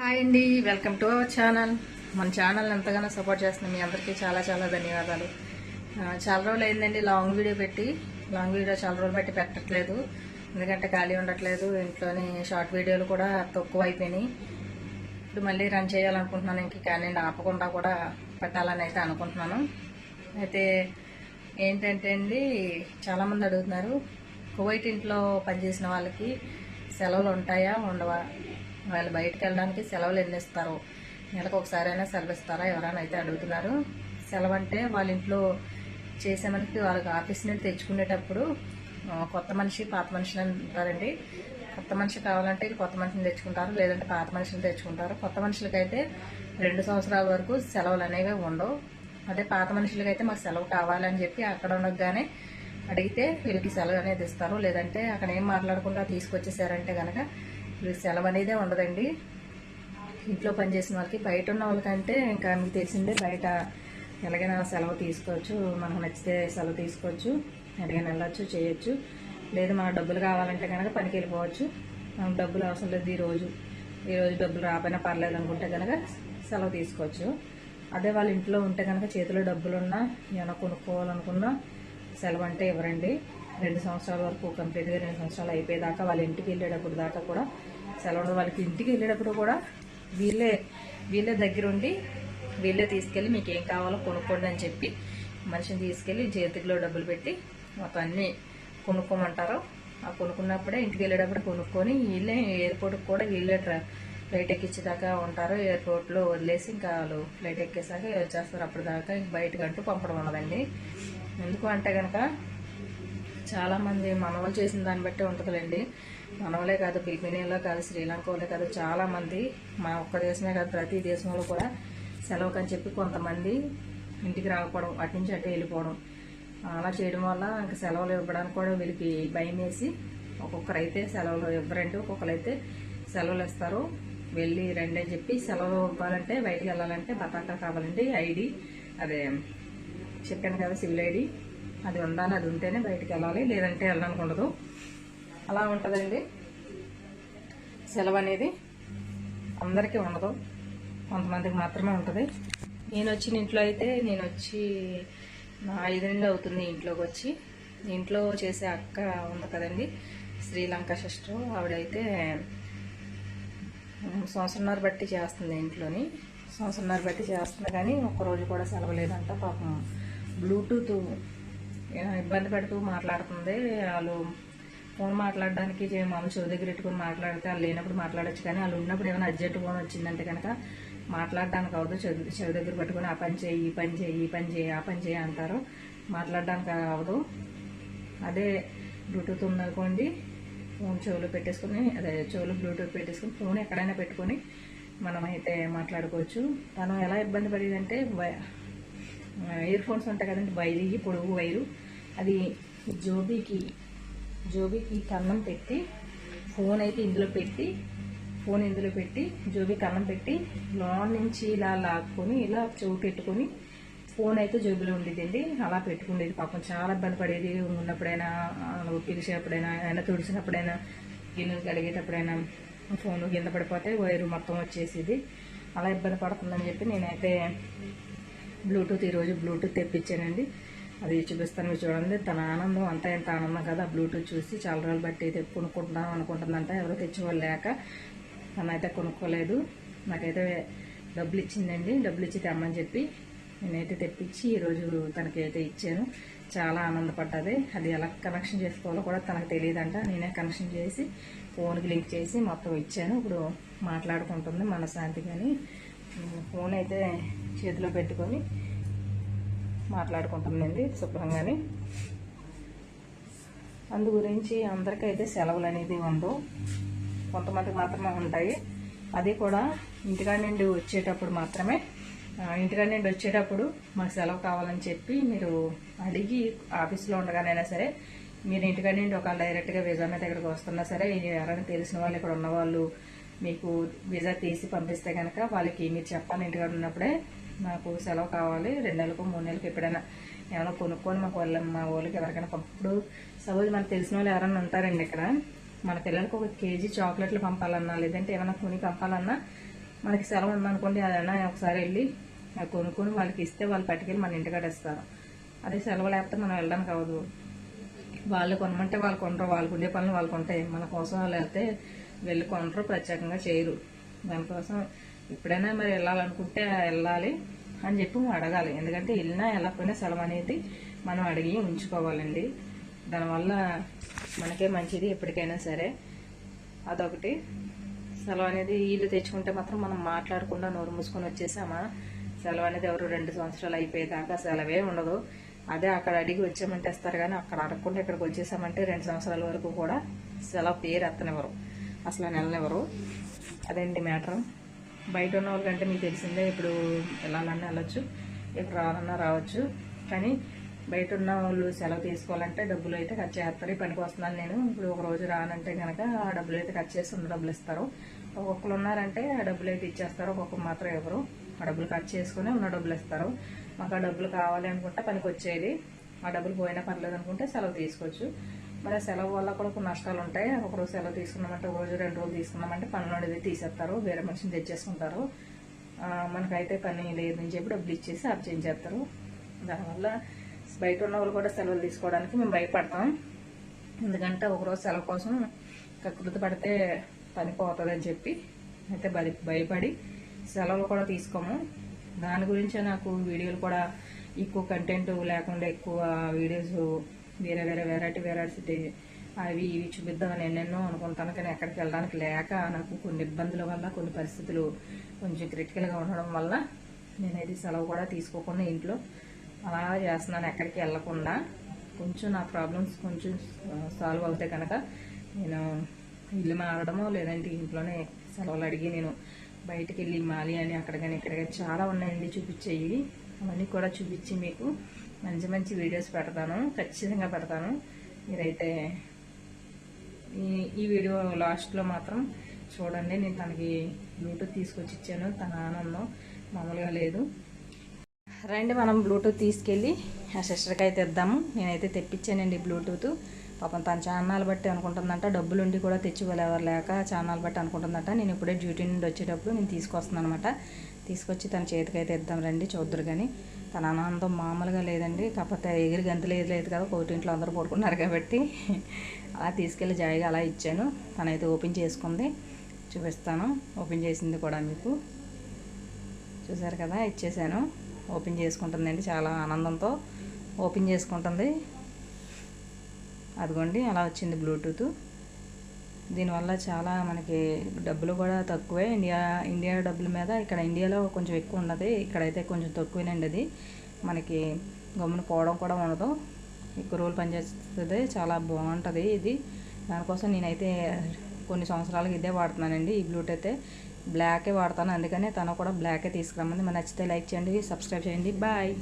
Hi అండి welcome to our channel. మన channel ఎంతగానో సపోర్ట్ చేస్తున్నాం మీ అందరికీ చాలా చాలా ధన్యవాదాలు. చాలా రోజులు అయిందండి లాంగ్ వీడియో పెట్టి. లాంగ్ వీడియో చాలా రోజులు పెట్టి పెట్టట్లేదు. ఎందుకంటే ఖాళీ ఉండట్లేదు ఇంట్లోని షార్ట్ వీడియోలు కూడా తక్కువ అయిపోయినాయి. ఇప్పుడు మళ్ళీ రన్ చేయాలనుకుంటున్నాను ఇంక కానీ ఆపకుండా కూడా పెట్టాలని అయితే అనుకుంటున్నాను. అయితే ఏంటంటే అండి చాలామంది అడుగుతున్నారు కువైట్ ఇంట్లో పనిచేసిన వాళ్ళకి సెలవులు ఉంటాయా ఉండవా? వాళ్ళు బయటకు వెళ్ళడానికి సెలవులు ఎన్ని ఇస్తారు నెలకు ఒకసారి అయినా సెలవు ఇస్తారా ఎవరైనా అయితే అడుగుతున్నారు. సెలవు అంటే వాళ్ళ ఇంట్లో చేసే మనకి వాళ్ళకి ఆఫీస్ నుండి తెచ్చుకునేటప్పుడు కొత్త మనిషి పాత మనుషులు అంటారండి. కొత్త మనిషి కావాలంటే కొత్త మనిషిని తెచ్చుకుంటారు లేదంటే పాత మనిషిని తెచ్చుకుంటారు. కొత్త మనుషులకైతే రెండు సంవత్సరాల వరకు సెలవులు అనేవి ఉండవు. అదే పాత మనుషులకైతే మాకు సెలవు కావాలని చెప్పి అక్కడ ఉండగానే అడిగితే వీళ్ళకి సెలవు అనేది ఇస్తారు. లేదంటే అక్కడ ఏం మాట్లాడకుండా తీసుకొచ్చేసారంటే కనుక సెలవు అనేదే ఉండదండి. ఇంట్లో పనిచేసిన వాళ్ళకి బయట ఉన్న వాళ్ళకంటే ఇంకా మీకు తెలిసిందే బయట ఎలాగైనా సెలవు తీసుకోవచ్చు మనకు నచ్చితే సెలవు తీసుకోవచ్చు ఎలాగైనా వెళ్ళొచ్చు చేయొచ్చు. లేదు మనకు డబ్బులు కావాలంటే కనుక పనికి వెళ్ళిపోవచ్చు. మనకు డబ్బులు అవసరం లేదు ఈరోజు ఈరోజు ఈ రోజు డబ్బులు రాపోయినా పర్లేదు అనుకుంటే కనుక సెలవు తీసుకోవచ్చు. అదే వాళ్ళ ఇంట్లో ఉంటే కనుక చేతిలో డబ్బులు ఉన్నా ఏమైనా కొనుక్కోవాలనుకున్నా సెలవు అంటే ఇవ్వరండి. రెండు సంవత్సరాల వరకు కంప్లీట్గా రెండు సంవత్సరాలు అయిపోయేదాకా వాళ్ళ ఇంటికి వెళ్ళేటప్పుడు దాకా కూడా సెలవు ఉండదు. వాళ్ళకి ఇంటికి వెళ్ళేటప్పుడు కూడా వీళ్ళే వీళ్ళే దగ్గరుండి వీళ్ళే తీసుకెళ్ళి మీకు ఏం కావాలో కొనుక్కోండి అని చెప్పి మనిషిని తీసుకెళ్ళి చేతిలో డబ్బులు పెట్టి మొత్తం అన్నీ కొనుక్కోమంటారు. ఆ కొనుక్కున్నప్పుడే ఇంటికి వెళ్ళేటప్పుడు కొనుక్కొని వీళ్ళే ఎయిర్పోర్ట్కి కూడా వీళ్ళే ట్రా ఫ్లైట్ ఎక్కించేదాకా ఉంటారు. ఎయిర్పోర్ట్లో వదిలేసి ఇంకా వాళ్ళు ఫ్లైట్ ఎక్కేసాక వచ్చేస్తారు. అప్పుడు దాకా ఇంక బయటకు అంటూ పంపడం ఉండదండి ఎందుకు అంటే కనుక చాలామంది మనవలు చేసిన దాన్ని బట్టే ఉంటుందండి మనవలే కాదు ఫిలిపినియాలో కాదు శ్రీలంక వాళ్ళే కాదు చాలామంది మా ఒక్క దేశమే కాదు ప్రతి దేశంలో కూడా సెలవుకు అని చెప్పి కొంతమంది ఇంటికి రాకపోవడం అటు నుంచి అటు వెళ్ళిపోవడం. అలా చేయడం వల్ల ఇంకా సెలవులు ఇవ్వడానికి కూడా వీళ్ళకి భయం వేసి ఒక్కొక్కరైతే సెలవులు ఇవ్వరండి ఒక్కొక్కరు అయితే సెలవులు ఇస్తారు. వెళ్ళి రండి అని చెప్పి సెలవు ఇవ్వాలంటే బయటికి వెళ్ళాలంటే బతాకా కావాలండి ఐడి అదే చెప్పాను కదా సివిల్ ఐడి. అది ఉండాలి అది ఉంటేనే బయటికి వెళ్ళాలి లేదంటే వెళ్ళడానికి ఉండదు. అలా ఉంటుందండి. సెలవు అనేది అందరికీ ఉండదు. కొంతమందికి మాత్రమే ఉంటుంది. నేను వచ్చిన ఇంట్లో అయితే నేను వచ్చి ఐదు నెలలు అవుతుంది ఇంట్లోకి వచ్చి. ఇంట్లో చేసే అక్క ఉంది కదండి శ్రీలంక సిస్టర్. ఆవిడైతే సంవత్సరంన్నర బట్టి చేస్తుంది ఇంట్లోని. సంవత్సరంన్నర బట్టి చేస్తుంది కానీ ఒక్కరోజు కూడా సెలవు లేదంట పాపం బ్లూటూత్ ఇబ్బంది పెడుతూ మాట్లాడుతుంది. వాళ్ళు ఫోన్ మాట్లాడడానికి చే- మామూలు చెవి దగ్గర పెట్టుకుని మాట్లాడితే వాళ్ళు లేనప్పుడు మాట్లాడొచ్చు కానీ వాళ్ళు ఉన్నప్పుడు ఏమైనా అర్జెంట్ ఫోన్ వచ్చిందంటే కనుక మాట్లాడడానికి అవదు. చెవి చెవి దగ్గర పెట్టుకుని ఆ పని చేయి ఈ పని చేయి ఈ పని చేయి ఆ పని చేయి అంటారు. మాట్లాడడానికి అవదు. అదే బ్లూటూత్ ఉందనుకోండి ఫోన్ చెవులు పెట్టేసుకుని అదే చెవులు బ్లూటూత్ పెట్టేసుకుని ఫోన్ ఎక్కడైనా పెట్టుకొని మనం అయితే మాట్లాడుకోవచ్చు. తను ఎలా ఇబ్బంది పడిందంటే వై- ఇయర్ ఫోన్స్ ఉంటాయి కదండి వైరు పొడుగు వైరు. అది జోబీకి జోబీకి కన్నం పెట్టి ఫోన్ అయితే ఇందులో పెట్టి ఫోన్ ఇందులో పెట్టి జోబీ కన్నం పెట్టి లోన్ నుంచి ఇలా లాక్కొని ఇలా చెవు పెట్టుకొని ఫోన్ అయితే జోబీలో ఉండేదండి. అలా పెట్టుకునేది పాపం. చాలా ఇబ్బంది పడేది. ఉన్నప్పుడైనా ఆ, పిలిచేటప్పుడైనా తుడిచినప్పుడైనా గిన్నెలు కడిగేటప్పుడైనా ఫోన్ కింద పడిపోతే వైరు మొత్తం వచ్చేసేది. అలా ఇబ్బంది పడుతుందని చెప్పి నేనైతే బ్లూటూత్ ఈరోజు బ్లూటూత్ తెప్పించానండి అది చూపిస్తాను మీరు చూడండి. తన ఆనందం అంతా ఎంత ఆనందం కదా బ్లూటూత్ చూసి చాలా రోజులు బట్టి అయితే కొనుక్కుంటున్నాం అనుకుంటుందంట. ఎవరో తెచ్చేవాళ్ళు లేక తనైతే కొనుక్కోలేదు. నాకైతే డబ్బులు ఇచ్చిందండి డబ్బులు ఇచ్చి తెమ్మని చెప్పి నేనైతే తెప్పించి ఈరోజు తనకైతే ఇచ్చాను. చాలా ఆనందపడ్డది. అది ఎలా కనెక్షన్ చేసుకోవాలో కూడా తనకు తెలియదంట. నేనే కనెక్షన్ చేసి ఫోన్కి లింక్ చేసి మొత్తం ఇచ్చాను. ఇప్పుడు మాట్లాడుకుంటుంది మనశాంతి కానీ ఫోన్ అయితే చేతిలో పెట్టుకొని మాట్లాడుకుంటుందండి శుభ్రంగానే. అందు గురించి అందరికైతే సెలవులు అనేది ఉండవు. కొంతమందికి మాత్రమే ఉంటాయి. అది కూడా ఇంటికాడ నుండి వచ్చేటప్పుడు మాత్రమే. ఇంటికాడ నుండి వచ్చేటప్పుడు మాకు సెలవు కావాలని చెప్పి మీరు అడిగి ఆఫీస్లో ఉండగానైనా సరే మీరు ఇంటికాడ నుండి ఒక డైరెక్ట్గా వీజా మీద ఇక్కడికి వస్తున్నా సరే ఎవరైనా తెలిసిన వాళ్ళు ఇక్కడ ఉన్నవాళ్ళు మీకు వీజా తీసి పంపిస్తే కనుక వాళ్ళకి మీరు చెప్పాలి ఇంటికాడ ఉన్నప్పుడే మాకు సెలవు కావాలి. రెండు నెలలకు మూడు నెలలకు ఎప్పుడైనా ఏమైనా కొనుక్కొని మాకు వాళ్ళ మా వాళ్ళకి ఎవరికైనా పంపుడు సపోజ్ మనకు తెలిసిన వాళ్ళు ఎవరైనా ఉంటారండి ఇక్కడ. మన పిల్లలకు ఒక కేజీ చాక్లెట్లు పంపాలన్నా లేదంటే ఏమైనా కొని పంపాలన్నా మనకి సెలవు ఉందనుకోండి అదైనా ఒకసారి వెళ్ళి కొనుక్కొని వాళ్ళకి ఇస్తే వాళ్ళు పట్టుకెళ్ళి మన ఇంటికాడ ఇస్తారు. అదే సెలవు లేకపోతే మనం వెళ్ళడానికి అవ్వదు. వాళ్ళు కొనమంటే వాళ్ళు కొనరు వాళ్ళకు ఉండే పనులు వాళ్ళకు ఉంటాయి మన కోసం వాళ్ళు వెళ్తే వెళ్ళి కొనరు ప్రత్యేకంగా చేయరు. దానికోసం ఎప్పుడైనా మరి వెళ్ళాలనుకుంటే వెళ్ళాలి అని చెప్పి మనం అడగాలి. ఎందుకంటే వెళ్ళినా వెళ్ళకపోయినా సెలవు అనేది మనం అడిగి ఉంచుకోవాలండి. దానివల్ల మనకే మంచిది ఎప్పటికైనా సరే. అదొకటి. సెలవు అనేది వీళ్ళు తెచ్చుకుంటే మాత్రం మనం మాట్లాడకుండా నోరు మూసుకొని వచ్చేసామా? సెలవు అనేది ఎవరు రెండు సంవత్సరాలు అయిపోయేదాకా సెలవే ఉండదు. అదే అక్కడ అడిగి వచ్చామంటే ఇస్తారు కానీ అక్కడ అడగకుండా ఇక్కడికి వచ్చేసామంటే రెండు సంవత్సరాల వరకు కూడా సెలవు పేరు ఎత్తనివ్వరు అసలు నెలనివ్వరు. అదేంటి మ్యాటర్? బయట ఉన్న వాళ్ళకంటే మీకు తెలిసిందే ఇప్పుడు వెళ్ళాలన్నా వెళ్ళొచ్చు ఇప్పుడు రావాలన్నా రావచ్చు. కానీ బయట ఉన్న వాళ్ళు సెలవు తీసుకోవాలంటే డబ్బులు అయితే ఖర్చు చేస్తారు. ఈ పనికి వస్తున్నాను నేను. ఇప్పుడు ఒక రోజు రానంటే కనుక ఆ డబ్బులు అయితే ఖర్చు చేసి ఉన్న డబ్బులు ఇస్తారు. ఒక్కొక్కరు ఉన్నారంటే ఆ డబ్బులు అయితే ఇచ్చేస్తారు. ఒక్కొక్కరు మాత్రం ఎవరు ఆ డబ్బులు కట్ చేసుకుని ఉన్న డబ్బులు ఇస్తారు. మాకు ఆ డబ్బులు కావాలి అనుకుంటే పనికి వచ్చేది ఆ డబ్బులు పోయినా పర్లేదు అనుకుంటే సెలవు తీసుకోవచ్చు. మరి ఆ సెలవు వల్ల కూడా కొన్ని నష్టాలు ఉంటాయి. ఒకరోజు సెలవు తీసుకున్నామంటే ఒక రోజు రెండు రోజులు తీసుకున్నామంటే పనులు అనేది తీసేస్తారు. వేరే మనిషిని తెచ్చేసుకుంటారు. మనకైతే పని లేదని చెప్పి డబ్బులు ఇచ్చేసి అర్జెంట్ చేస్తారు. దానివల్ల బయట ఉన్న వాళ్ళు కూడా సెలవులు తీసుకోవడానికి మేము భయపడతాం. ఎందుకంటే ఒకరోజు సెలవు కోసం కకృతి పడితే పని పోతుందని చెప్పి అయితే భయ భయపడి సెలవులు కూడా తీసుకోము. దాని గురించే నాకు వీడియోలు కూడా ఎక్కువ కంటెంట్ లేకుండా ఎక్కువ వీడియోస్ వేరే వేరే వెరైటీ వెరైటీ అవి ఇవి చూపిద్దామని ఎన్నెన్నో అనుకుంటాను. కానీ ఎక్కడికి వెళ్ళడానికి లేక నాకు కొన్ని ఇబ్బందుల వల్ల కొన్ని పరిస్థితులు కొంచెం క్రిటికల్గా ఉండడం వల్ల నేనైతే సెలవు కూడా తీసుకోకుండా ఇంట్లో అలా చేస్తున్నాను ఎక్కడికి వెళ్ళకుండా. కొంచెం నా ప్రాబ్లమ్స్ కొంచెం సాల్వ్ అవుతే కనుక నేను ఇల్లు మారడమో లేదంటే ఇంట్లోనే సెలవులు అడిగి నేను బయటకు వెళ్ళి మాలి అని అక్కడ కానీ ఇక్కడ కానీ చాలా ఉన్నాయండి చూపించేవి. అవన్నీ కూడా చూపించి మీకు మంచి మంచి వీడియోస్ పెడతాను. ఖచ్చితంగా పెడతాను. మీరైతే ఈ ఈ వీడియో లాస్ట్లో మాత్రం చూడండి. నేను తనకి బ్లూటూత్ తీసుకొచ్చి ఇచ్చాను. తన ఆనందం మామూలుగా లేదు. రండి మనం బ్లూటూత్ తీసుకెళ్ళి ఆ సిస్టర్కి అయితే ఇద్దాము నేనైతే తెప్పించానండి బ్లూటూత్ పాపం తన ఛానల్ బట్టి అనుకుంటుందంట. డబ్బులు ఉండి కూడా తెచ్చివ్వలేవారు లేక ఛానల్ బట్టి అనుకుంటుందంట. నేను ఇప్పుడే డ్యూటీ నుండి వచ్చేటప్పుడు నేను తీసుకొస్తున్నాను అనమాట తీసుకొచ్చి తన చేతికైతే ఇద్దాం రండి చూద్దరు కానీ తన ఆనందం మామూలుగా లేదండి. కాకపోతే ఎగిరి గంతులు ఏది లేదు కదా కోటింట్లో అందరూ పడుకున్నారు కాబట్టి అలా తీసుకెళ్ళి జాయిగా అలా ఇచ్చాను. తనైతే ఓపెన్ చేసుకుంది. చూపిస్తాను. ఓపెన్ చేసింది కూడా మీకు. చూసారు కదా ఇచ్చేసాను. ఓపెన్ చేసుకుంటుందండి చాలా ఆనందంతో. ఓపెన్ చేసుకుంటుంది. అదిగోండి అలా వచ్చింది బ్లూటూత్ దీనివల్ల చాలా మనకి డబ్బులు కూడా తక్కువే. ఇండియా ఇండియా డబ్బుల మీద ఇక్కడ ఇండియాలో కొంచెం ఎక్కువ ఉన్నది. ఇక్కడైతే కొంచెం తక్కువేనండి అది. మనకి గమ్మున పోవడం కూడా ఉండదు. ఎక్కువ రోజులు పనిచేస్తుంది చాలా బాగుంటుంది ఇది. దానికోసం నేనైతే కొన్ని సంవత్సరాలకి ఇదే వాడుతున్నానండి. ఈ బ్లూటూత్ అయితే బ్లాకే వాడతాను. అందుకనే తను కూడా బ్లాకే తీసుకురమ్మంది. మరి నచ్చితే లైక్ చేయండి సబ్స్క్రైబ్ చేయండి. బాయ్